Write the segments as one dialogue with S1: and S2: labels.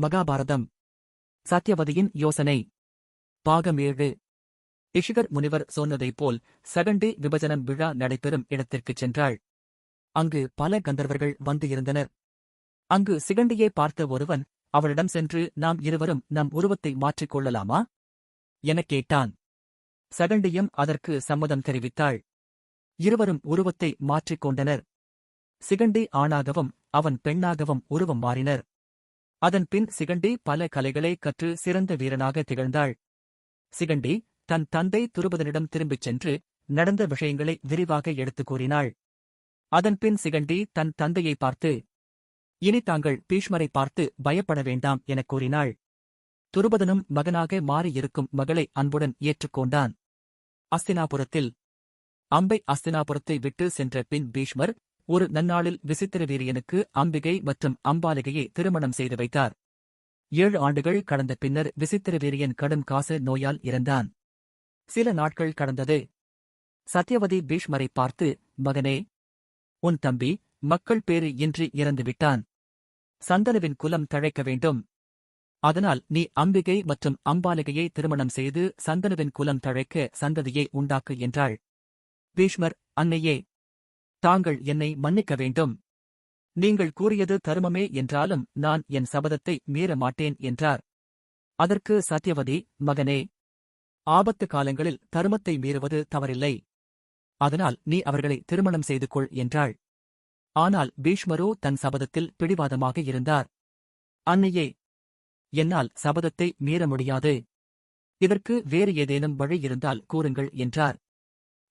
S1: மகாபாரதம். சத்யவதியின் யோசனை. பாகம் ஏழு. இஷிகர் முனிவர் சொன்னதைப் போல் சகண்டி விபஜனம் விழா நடைபெறும் இடத்திற்குச் சென்றாள். அங்கு பல கந்தர்வர்கள் வந்து இருந்தனர். அங்கு சிகண்டியை பார்த்த ஒருவன் அவளிடம் சென்று நாம் இருவரும் நம் உருவத்தை மாற்றிக் கொள்ளலாமா? எனக் கேட்டான். சகண்டியும் அதற்கு சம்மதம் தெரிவித்தாள். இருவரும் உருவத்தை மாற்றிக் கொண்டனர். சிகண்டி ஆணாகவும் அவன் பெண்ணாகவும் உருவம் மாறினர். அதன்பின் சிகண்டி பல கலைகளை கற்று சிறந்த வீரனாக திகழ்ந்தாள். சிகண்டி தன் தந்தை துருபதனிடம் திரும்பிச் சென்று நடந்த விஷயங்களை விரிவாக எடுத்துக் கூறினாள். அதன்பின் சிகண்டி தன் தந்தையை பார்த்து இனி தாங்கள் பீஷ்மரை பார்த்து பயப்பட வேண்டாம் எனக் கூறினாள். துருபதனும் மகனாக மாறியிருக்கும் மகளை அன்புடன் ஏற்றுக்கொண்டான் அஸ்தினாபுரத்தில் அம்பை அஸ்தினாபுரத்தை விட்டு சென்ற பின் பீஷ்மர் ஒரு நன்னாளில் விசித்திர வீரியனுக்கு அம்பிகை மற்றும் அம்பாலிகையை திருமணம் செய்து வைத்தார். ஏழு ஆண்டுகள் கடந்த பின்னர் விசித்திர வீரியன் கடும் காச நோயால் இறந்தான். சில நாட்கள் கடந்தது. சத்யவதி பீஷ்மரை பார்த்து மகனே உன் தம்பி மக்கள் பேறு இன்றி இறந்துவிட்டான். சந்தனுவின் குலம் தழைக்க வேண்டும். அதனால் நீ அம்பிகை மற்றும் அம்பாலிகையை திருமணம் செய்து சந்தனுவின் குலம் தழைக்க சந்ததியை உண்டாக்கு என்றாள். பீஷ்மர் அன்னையே தாங்கள் என்னை மன்னிக்க வேண்டும். நீங்கள் கூறியது தருமமே என்றாலும் நான் என் சபதத்தை மீற மாட்டேன் என்றார். அதற்கு சத்யவதி மகனே ஆபத்து காலங்களில் தருமத்தை மீறுவது தவறில்லை. அதனால் நீ அவர்களை திருமணம் செய்து கொள் என்றாள். ஆனால் பீஷ்மரோ தன் சபதத்தில் பிடிவாதமாக இருந்தார். அன்னையே என்னால் சபதத்தை மீற முடியாது. இதற்கு வேறு ஏதேனும் வழி இருந்தால் கூறுங்கள் என்றார்.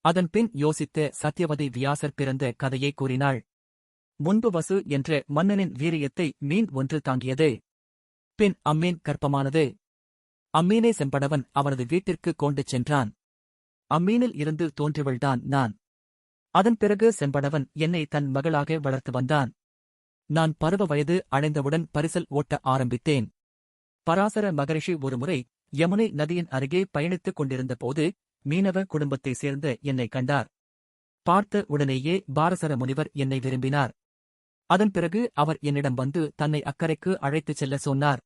S1: அதன்பின் யோசித்த சத்தியவதி வியாசர் பிறந்த கதையை கூறினாள். முன்பு வசு என்ற மன்னனின் வீரியத்தை மீன் ஒன்று தாங்கியது. பின் அம்மீன் கற்பமானது அம்மீனே செம்படவன் அவனது வீட்டிற்கு கொண்டு சென்றான். அம்மீனில் இருந்து தோன்றியவள்தான் நான். அதன் பிறகு செம்படவன் என்னை தன் மகளாக வளர்த்து வந்தான். நான் பருவ வயது அடைந்தவுடன் பரிசல் ஓட்ட ஆரம்பித்தேன். பராசர மகரிஷி ஒருமுறை யமுனை நதியின் அருகே பயணித்துக் கொண்டிருந்தபோது மீனவ குடும்பத்தைச் சேர்ந்த என்னை கண்டார். பார்த்த உடனேயே பாரசர முனிவர் என்னை விரும்பினார். அதன் பிறகு அவர் என்னிடம் வந்து தன்னை அக்கறைக்கு அழைத்துச் செல்ல சொன்னார்.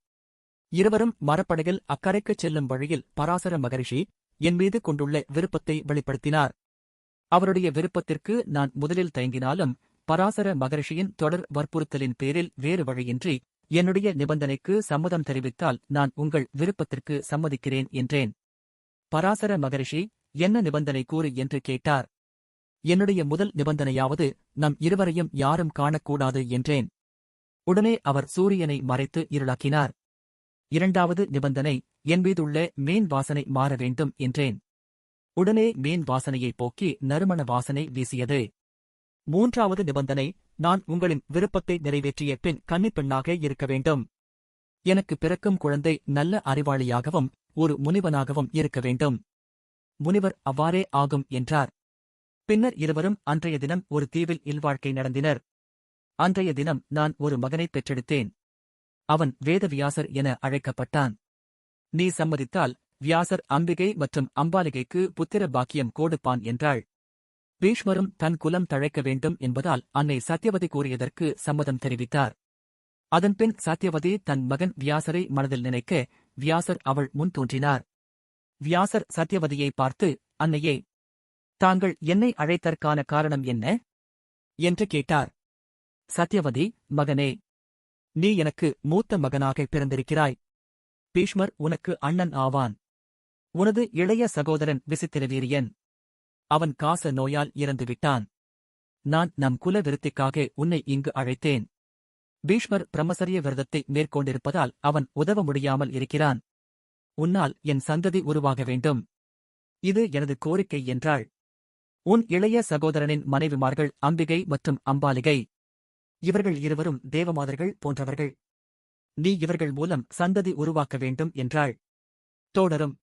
S1: இருவரும் மரப்படகில் அக்கறைக்குச் செல்லும் வழியில் பராசர மகரிஷி என் மீது கொண்டுள்ள விருப்பத்தை வெளிப்படுத்தினார். அவருடைய விருப்பத்திற்கு நான் முதலில் தயங்கினாலும் பராசர மகரிஷியின் தொடர் வற்புறுத்தலின் பேரில் வேறு வழியின்றி என்னுடைய நிபந்தனைக்கு சம்மதம் தெரிவித்தால் நான் உங்கள் விருப்பத்திற்கு சம்மதிக்கிறேன் என்றேன். பராசர மகரிஷி என்ன நிபந்தனை கூறு என்று கேட்டார். என்னுடைய முதல் நிபந்தனையாவது நம் இருவரையும் யாரும் காணக்கூடாது என்றேன். உடனே அவர் சூரியனை மறைத்து இருளாக்கினார். இரண்டாவது நிபந்தனை என் மீதுள்ள மீன் வாசனை மாற வேண்டும் என்றேன். உடனே மீன் வாசனையை போக்கி நறுமண வாசனை வீசியது. மூன்றாவது நிபந்தனை நான் உங்களின் விருப்பத்தை நிறைவேற்றிய பின் கன்னிப்பெண்ணாக இருக்க வேண்டும். எனக்கு பிறக்கும் குழந்தை நல்ல அறிவாளியாகவும் ஒரு முனிவனாகவும் இருக்க வேண்டும். முனிவர் அவ்வாறே ஆகும் என்றார். பின்னர் இருவரும் அன்றைய தினம் ஒரு தீவில் இல்வாழ்க்கை நடந்தினர். அன்றைய தினம் நான் ஒரு மகனைப் பெற்றெடுத்தேன். அவன் வேதவியாசர் என அழைக்கப்பட்டான். நீ சம்மதித்தால் வியாசர் அம்பிகை மற்றும் அம்பாலிகைக்கு புத்திர பாக்கியம் கோடுப்பான் என்றாள். பீஷ்மரும் தன் குலம் தழைக்க வேண்டும் என்பதால் அன்னை சத்யவதி கூறியதற்கு சம்மதம் தெரிவித்தார். அதன்பின் சத்யவதி தன் மகன் வியாசரை மனதில் நினைக்க வியாசர் அவள் முன் தோன்றினார். வியாசர் சத்யவதியை பார்த்து அன்னையே தாங்கள் என்னை அழைத்தற்கான காரணம் என்ன? என்று கேட்டார். சத்யவதி மகனே நீ எனக்கு மூத்த மகனாக பிறந்திருக்கிறாய். பீஷ்மர் உனக்கு அண்ணன் ஆவான். உனது இளைய சகோதரன் விசித்திரவீரியன். அவன் காச நோயால் இறந்துவிட்டான். நான் நம் குல விருத்திக்காக உன்னை இங்கு அழைத்தேன். பீஷ்மர் பிரம்மசரிய விரதத்தை மேற்கொண்டிருப்பதால் அவன் உதவ முடியாமல் இருக்கிறான். உன்னால் என் சந்ததி உருவாக வேண்டும். இது எனது கோரிக்கை என்றாள். உன் இளைய சகோதரனின் மனைவிமார்கள் அம்பிகை மற்றும் அம்பாலிகை. இவர்கள் இருவரும் தேவமாதர்கள் போன்றவர்கள். நீ இவர்கள் மூலம் சந்ததி உருவாக்க வேண்டும் என்றாள். தோடரும்